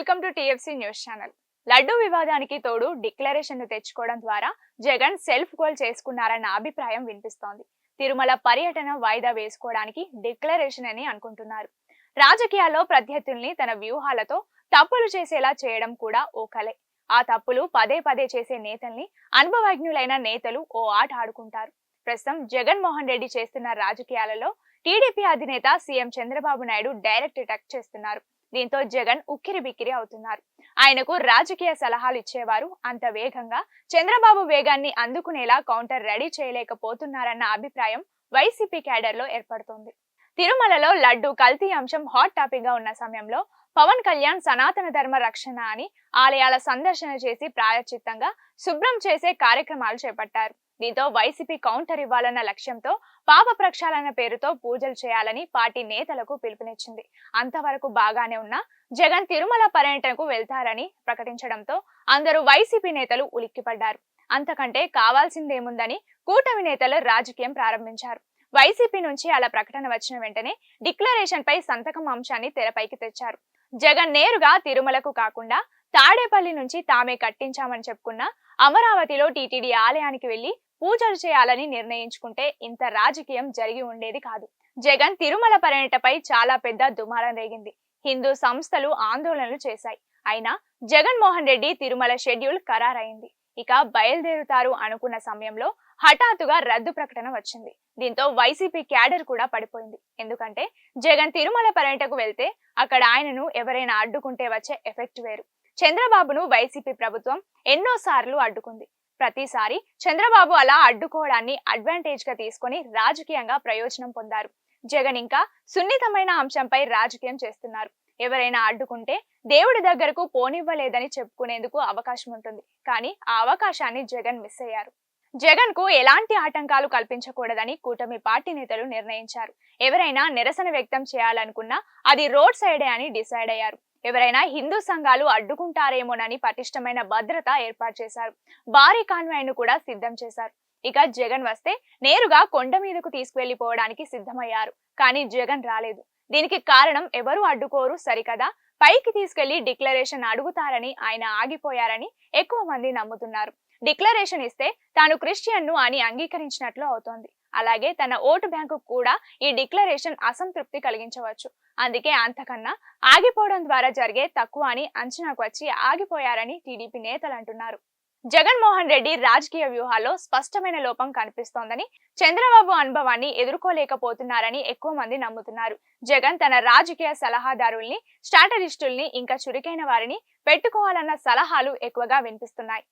Welcome to TFC news channel. Laddu వివాదానికి తోడు డిక్లరేషన్ను తెచ్చుకోవడం ద్వారా జగన్ సెల్ఫ్ గోల్ చేసుకున్నారన్న అభిప్రాయం వినిపిస్తోంది. తిరుమల పర్యటన వాయిదా వేసుకోవడానికి డిక్లరేషన్ అని అనుకుంటున్నారు. రాజకీయాల్లో ప్రత్యర్థుల్ని తన వ్యూహాలతో తప్పులు చేసేలా చేయడం కూడా ఓ కలే. ఆ తప్పులు పదే పదే చేసే నేతల్ని అనుభవజ్ఞులైన నేతలు ఓ ఆట ఆడుకుంటారు. ప్రస్తుతం జగన్మోహన్ రెడ్డి చేస్తున్న రాజకీయాలలో టీడీపీ అధినేత CM Chandrababu Naidu direct attack చేస్తున్నారు. దీంతో జగన్ ఉక్కిరి బిక్కిరి అవుతున్నారు. ఆయనకు రాజకీయ సలహాలు ఇచ్చేవారు అంత వేగంగా చంద్రబాబు వేగాన్ని అందుకునేలా కౌంటర్ రెడీ చేయలేకపోతున్నారన్న అభిప్రాయం వైసీపీ క్యాడర్లో ఏర్పడుతోంది. తిరుమలలో లడ్డు కల్తీ అంశం హాట్ టాపిక్గా ఉన్న సమయంలో పవన్ కళ్యాణ్ సనాతన ధర్మ రక్షణ అని ఆలయాల సందర్శన చేసి ప్రాయచిత్తంగా శుభ్రం చేసే కార్యక్రమాలు చేపట్టారు. దీంతో వైసీపీ కౌంటర్ ఇవ్వాలన్న లక్ష్యంతో పాప ప్రక్షాళన పేరుతో పూజలు చేయాలని పార్టీ నేతలకు పిలుపునిచ్చింది. అంతవరకు బాగానే ఉన్న జగన్ తిరుమల పర్యటనకు వెళ్తారని ప్రకటించడంతో అందరూ వైసీపీ నేతలు ఉలిక్కిపడ్డారు. అంతకంటే కావాల్సిందేముందని కూటమి నేతలు రాజకీయం ప్రారంభించారు. వైసీపీ నుంచి అలా ప్రకటన వచ్చిన వెంటనే డిక్లరేషన్ పై సంతకం అంశాన్ని తెరపైకి తెచ్చారు. జగన్ నేరుగా తిరుమలకు కాకుండా తాడేపల్లి నుంచి తామే కట్టించామని చెప్పుకున్న అమరావతిలో టీటీడీ ఆలయానికి వెళ్ళి పూజలు చేయాలని నిర్ణయించుకుంటే ఇంత రాజకీయం జరిగి ఉండేది కాదు. జగన్ తిరుమల పర్యటనపై చాలా పెద్ద దుమారం రేగింది. హిందూ సంస్థలు ఆందోళనలు చేశాయి. అయినా జగన్మోహన్ రెడ్డి తిరుమల షెడ్యూల్ ఖరారైంది. ఇక బయలుదేరుతారు అనుకున్న సమయంలో హఠాత్తుగా రద్దు ప్రకటన వచ్చింది. దీంతో వైసీపీ క్యాడర్ కూడా పడిపోయింది. ఎందుకంటే జగన్ తిరుమల పర్యటకు వెళ్తే అక్కడ ఆయనను ఎవరైనా అడ్డుకుంటే వచ్చే ఎఫెక్ట్ వేరు. చంద్రబాబును వైసీపీ ప్రభుత్వం ఎన్నోసార్లు అడ్డుకుంది. ప్రతిసారి చంద్రబాబు అలా అడ్డుకోవడాన్ని అడ్వాంటేజ్గా తీసుకొని రాజకీయంగా ప్రయోజనం పొందారు. జగన్ ఇంకా సున్నితమైన అంశంపై రాజకీయం చేస్తున్నారు. ఎవరైనా అడ్డుకుంటే దేవుడి దగ్గరకు పోనివ్వలేదని చెప్పుకునేందుకు అవకాశం ఉంటుంది. కానీ ఆ అవకాశాన్ని జగన్ మిస్ అయ్యారు. జగన్కు ఎలాంటి ఆటంకాలు కల్పించకూడదని కూటమి పార్టీ నేతలు నిర్ణయించారు. ఎవరైనా నిరసన వ్యక్తం చేయాలనుకున్నా అది రోడ్ సైడే అని డిసైడ్ అయ్యారు. ఎవరైనా హిందూ సంఘాలు అడ్డుకుంటారేమోనని పటిష్టమైన భద్రత ఏర్పాటు చేశారు. భారీ కాన్వాయ్ను కూడా సిద్ధం చేశారు. ఇక జగన్ వస్తే నేరుగా కొండ మీదకు తీసుకువెళ్ళిపోవడానికి సిద్ధమయ్యారు. కానీ జగన్ రాలేదు. దీనికి కారణం ఎవరు అడ్డుకోరు సరికదా? పైకి తీసుకెళ్ళి డిక్లరేషన్ అడుగుతారని ఆయన ఆగిపోయారని ఎక్కువ మంది నమ్ముతున్నారు. డిక్లరేషన్ ఇస్తే తాను క్రిస్టియన్ను అని అంగీకరించినట్లు అవుతోంది. అలాగే తన ఓటు బ్యాంకు కూడా ఈ డిక్లరేషన్ అసంతృప్తి కలిగించవచ్చు. అందుకే అంతకన్నా ఆగిపోవడం ద్వారా జరిగే తక్కువ అని అంచనాకు వచ్చి ఆగిపోయారని టీడీపీ నేతలు అంటున్నారు. జగన్మోహన్ రెడ్డి రాజకీయ వ్యూహాల్లో స్పష్టమైన లోపం కనిపిస్తోందని చంద్రబాబు అనుభవాన్ని ఎదుర్కోలేకపోతున్నారని ఎక్కువ మంది నమ్ముతున్నారు. జగన్ తన రాజకీయ సలహాదారుల్ని స్ట్రాటజిస్టుల్ని ఇంకా చురుకైన వారిని పెట్టుకోవాలన్న సలహాలు ఎక్కువగా వినిపిస్తున్నాయి.